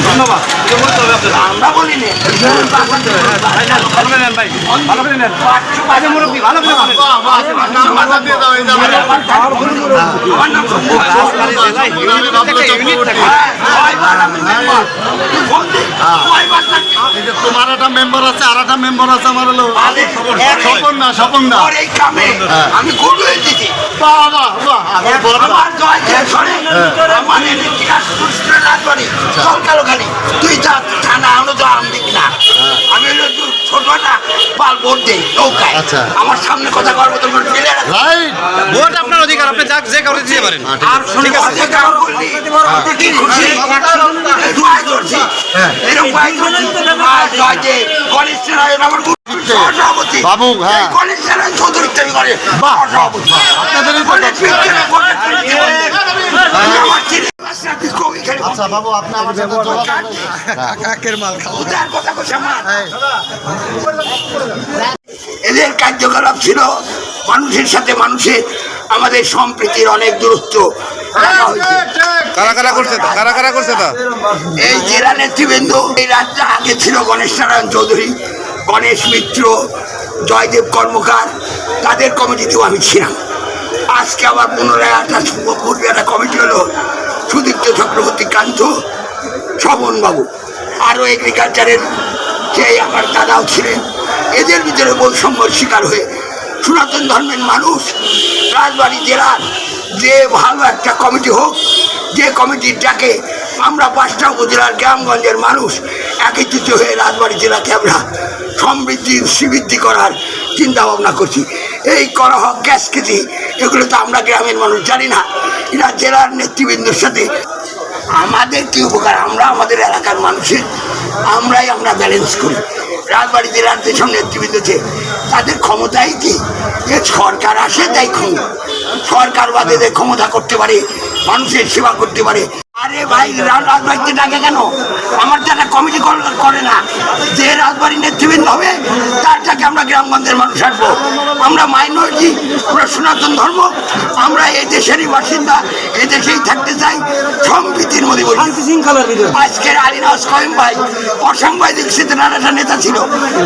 ধন্যবাদ। আমরা বলি নে। তোমার একটা মেম্বার আছে আর একটা মেম্বার আছে আমার হলো স্বপন না স্বপন না আমি হয়ে দিছি আমার জয় জয় চল কালো খালি তুই যা থানা আমরা তো আম না আমি হলো ছোট না পাল ভোট দেই নৌকায়। আচ্ছা। আমার সামনে কথা করব তো ভোট ফেলে ভোট আপনার অধিকার আপনি যাক যে কাউকে দিতে পারেন। আর ধরছি। আর জয় যে গণেশ নারায়ণ আমার গুরু সভাপতি। বাবু, হ্যাঁ। এই আচ্ছা বাবু আপনি আমার সাথে যোগাযোগ হ্যাঁ। উদার কথা কইছে আমার। এদের কার্যকলাপ ছিল মানুষের সাথে মানুষের আমাদের সম্প্রীতির অনেক দূরত্ব। কারা কারা করছে কারা কারা করছে তা? এই জেলা নেতৃবৃন্দ এই রাজ্যে আগে ছিল গণেশ নারায়ণ চৌধুরী গণেশ মিত্র জয়দেব কর্মকার তাদের কমিটিতেও আমি ছিলাম। আজকে আবার পুনরায় একটা পূর্বে একটা কমিটি হলো কান্ত স্বপন বাবু, আরও এগ্রিকালচারের যে আমার দাদাও ছিলেন, এদের ভিতরে বৈষম্যর শিকার হয়ে সনাতন ধর্মের মানুষ, রাজবাড়ি জেলার যে ভালো একটা কমিটি হোক, যে কমিটির ডাকে আমরা পাঁচটা উপজেলার গ্রামগঞ্জের মানুষ একত্রিত হয়ে রাজবাড়ি জেলাকে আমরা সমৃদ্ধি, শ্রীবৃদ্ধি করার চিন্তা ভাবনা করছি। এই করা হোক, গ্যাস এগুলো তো আমরা গ্রামের মানুষ জানি না। এরা জেলার নেতৃবৃন্দের সাথে আমাদের কি উপকার? আমরা আমাদের এলাকার মানুষের, আমরাই আমরা ব্যালেন্স করি। রাজবাড়ি জেলার যেসব নেতৃবৃন্দ আছে তাদের ক্ষমতাই কি? যে সরকার আসে তাই ক্ষমতা। সরকার বাদে ক্ষমতা করতে পারে, মানুষের সেবা করতে পারে। আরে ভাই রাজবাড়িতে ডাকে কেন? আমার যারা কমিটি করে না। যে রাজবাড়ির নেতৃবৃন্দ হবে তারটাকে আমরা গ্রামগঞ্জের মানুষ আসব। আমরা মাইনরিটি আমরা সনাতন ধর্ম আমরা এই দেশেরই বাসিন্দা এই দেশেই থাকতে চাই সম্প্রীতির মধ্যে বলি। আজকের আলিনাস কয়েম ভাই অসাংবাদিক সিদ্ধনাথ একটা নেতা ছিল।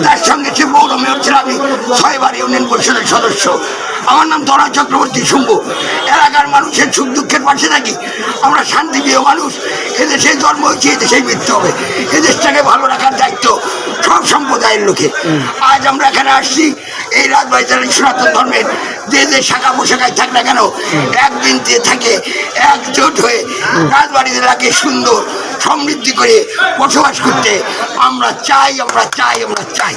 তার সঙ্গে সে পৌর মেয়র ছিল আমি ছয়বার ইউনিয়ন পরিষদের সদস্য। আমার নাম দরা চক্রবর্তী শুম্ভু। এলাকার মানুষের সুখ দুঃখের পাশে থাকি। আমরা শান্তিপ্রিয় মানুষ। এদেশে জন্ম হয়েছে এদেশেই মৃত্যু হবে। এদেশটাকে ভালো রাখার দায়িত্ব সম্প্রদায়ের লোকে। আজ আমরা এখানে আসছি এই রাজবাড়ি জেলার সনাতন ধর্মের। যে যে শাখা পোশাকায় থাক না কেন একদিন যে থাকে একজোট হয়ে রাজবাড়ি জেলাকে সুন্দর সমৃদ্ধি করে বসবাস করতে আমরা চাই আমরা চাই আমরা চাই।